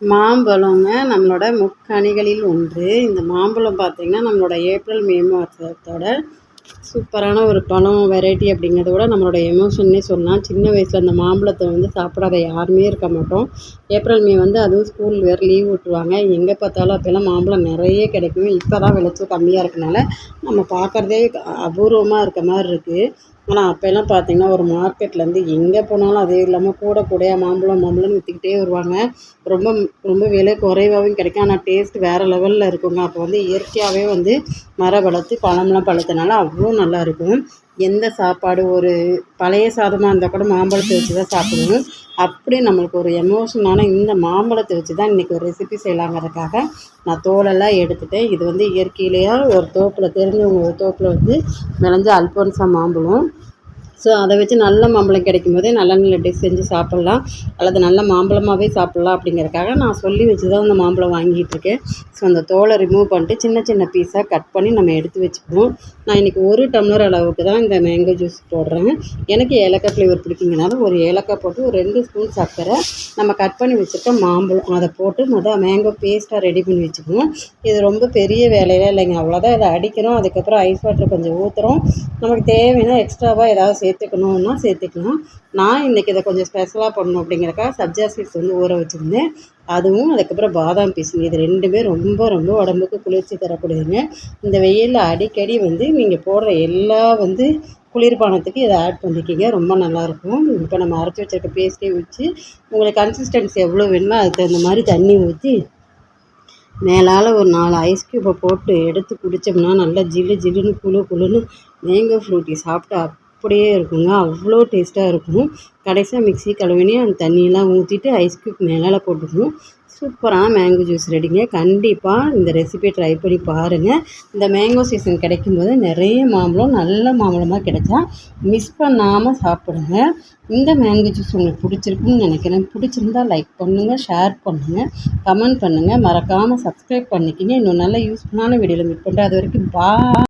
மாம்பழங்க நம்மளோட முக்கணிகளில் ஒன்று. இந்த மாம்பழம் பார்த்திங்கன்னா நம்மளோட ஏப்ரல் மே மாதத்தோட சூப்பரான ஒரு பழம் வெரைட்டி அப்படிங்கிறத விட நம்மளோட எமோஷன்னே சொல்லலாம். சின்ன வயசில் அந்த மாம்பழத்தை வந்து சாப்பிடாத யாருமே இருக்க மாட்டோம். ஏப்ரல் மே வந்து அதுவும் ஸ்கூல் வேறு லீவ் விட்டுருவாங்க. எங்கே பார்த்தாலும் அப்போல்லாம் மாம்பழம் நிறைய கிடைக்கும். இப்போ தான் விளைச்சல் கம்மியாக இருக்கனால நம்ம பார்க்குறதே அபூர்வமாக இருக்க மாதிரி இருக்குது ஆனால் அப்போல்லாம் பார்த்தீங்கன்னா ஒரு மார்க்கெட்லேருந்து எங்கே போனாலும் அதே இல்லாமல் கூட கூடையாக மாம்பழம் மாம்பழம்னு விற்றுக்கிட்டே வருவாங்க. ரொம்ப ரொம்ப விலை குறைவாகவும் கிடைக்கும். ஆனால் டேஸ்ட் வேறு லெவலில் இருக்குங்க. அப்போ வந்து இயற்கையாகவே வந்து மரம் வளர்த்து பழம்லாம் பழுத்தனால அவ்வளோ நல்லாயிருக்கும் எந்த சாப்பாடு ஒரு பழைய சாதமாக இருந்தால் கூட மாம்பழத்தை வச்சு தான் சாப்பிடுவோம். அப்படி நம்மளுக்கு ஒரு எமோஷனான இந்த மாம்பழத்தை வச்சு தான் இன்றைக்கி ஒரு ரெசிபி செய்யலாங்கிறதுக்காக நான் தோலெல்லாம் எடுத்துட்டேன். இது வந்து இயற்கையிலேயே ஒரு தோப்பில் தெரிஞ்சவங்க ஒரு தோப்பில் வந்து விளைஞ்ச அல்போன்சா மாம்பழம். ஸோ அதை வச்சு நல்ல மாம்பழம் கிடைக்கும் போதே நல்ல நல்ல டிஷ் செஞ்சு சாப்பிட்லாம். அல்லது நல்ல மாம்பழமாகவே சாப்பிட்லாம் அப்படிங்கிறதுக்காக நான் சொல்லி வச்சு தான் அந்த மாம்பழம் வாங்கிட்டுருக்கேன் ஸோ அந்த தோலை ரிமூவ் பண்ணிட்டு சின்ன சின்ன பீஸாக கட் பண்ணி நம்ம எடுத்து வச்சுக்கணும் நான் இன்றைக்கி ஒரு டம்ளர் அளவுக்கு தான் இந்த மேங்கோ ஜூஸ் போடுறேன். எனக்கு ஏலக்காய் ஃப்ளேவர் பிடிக்குங்கனால ஒரு ஏலக்காய் போட்டு ஒரு ரெண்டு ஸ்பூன் சர்க்கரை நம்ம கட் பண்ணி வச்சுருக்க மாம்பழம் அதை போட்டு மொதல் மேங்கோ பேஸ்ட்டாக ரெடி பண்ணி வச்சுக்கணும் இது ரொம்ப பெரிய வேலையெல்லாம் இல்லைங்க. அவ்வளோதான் இதை அடிக்கிறோம். அதுக்கப்புறம் ஐஸ் வாட்டர் கொஞ்சம் ஊற்றுறோம் நமக்கு தேவைன்னா எக்ஸ்ட்ராவாக ஏதாவது சேர்த்துக்கணுன்னா சேர்த்துக்கலாம். நான் இன்றைக்கி இதை கொஞ்சம் ஸ்பெஷலாக பண்ணணும் அப்படிங்கிறக்கா சப்ஜா சீட்ஸ் வந்து ஊற வச்சுருந்தேன். அதுவும் அதுக்கப்புறம் பாதாம் பீஸுங்க இது ரெண்டுமே ரொம்ப ரொம்ப உடம்புக்கு குளிர்ச்சி தரக்கூடியதுங்க. இந்த வெயிலில் அடிக்கடி வந்து நீங்கள் போடுற எல்லா வந்து குளிர்பானத்துக்கு இதை ஆட் பண்ணிக்கிங்க. ரொம்ப நல்லாயிருக்கும். இப்போ நம்ம அரைச்சி வச்சுருக்க பேஸ்ட்டே வச்சு உங்களுக்கு கன்சிஸ்டன்சி எவ்வளோ வேணுமோ அதுக்கு தகுந்த மாதிரி தண்ணி ஊற்றி மேலால் ஒரு நாலு ஐஸ் க்யூப்பை போட்டு எடுத்து குடித்தோம்னா நல்லா ஜில்லு ஜில்லுன்னு குளு குளுன்னு மேங்கோ ஃப்ரூட்டி சாப்பிட்டு அப்படியே இருக்குங்க. அவ்வளோ டேஸ்ட்டாக இருக்கும். கடைசியாக மிக்ஸி கழுவினே அந்த தண்ணியெல்லாம் ஊற்றிட்டு ஐஸ் க்யூப் மேலால் போட்டுக்கணும். சூப்பரான மேங்கோ ஜூஸ் ரெடிங்க கண்டிப்பாக இந்த ரெசிபியை ட்ரை பண்ணி பாருங்கள் இந்த மேங்கோ சீசன் கிடைக்கும்போது நிறைய மாம்பழம் நல்ல மாம்பழமாக கிடைச்சா மிஸ் பண்ணாமல் சாப்பிடுங்க. இந்த மேங்கோ ஜூஸ் உங்களுக்கு பிடிச்சிருக்குன்னு நினைக்கிறேன். பிடிச்சிருந்தா லைக் பண்ணுங்கள் ஷேர் பண்ணுங்கள் கமெண்ட் பண்ணுங்கள் மறக்காமல் சப்ஸ்கிரைப் பண்ணிக்கிங்க. இன்னும் நல்ல யூஸ்ஃபுல்லான வீடியோவில் மீட் பண்ணுறேன் அது வரைக்கும் பா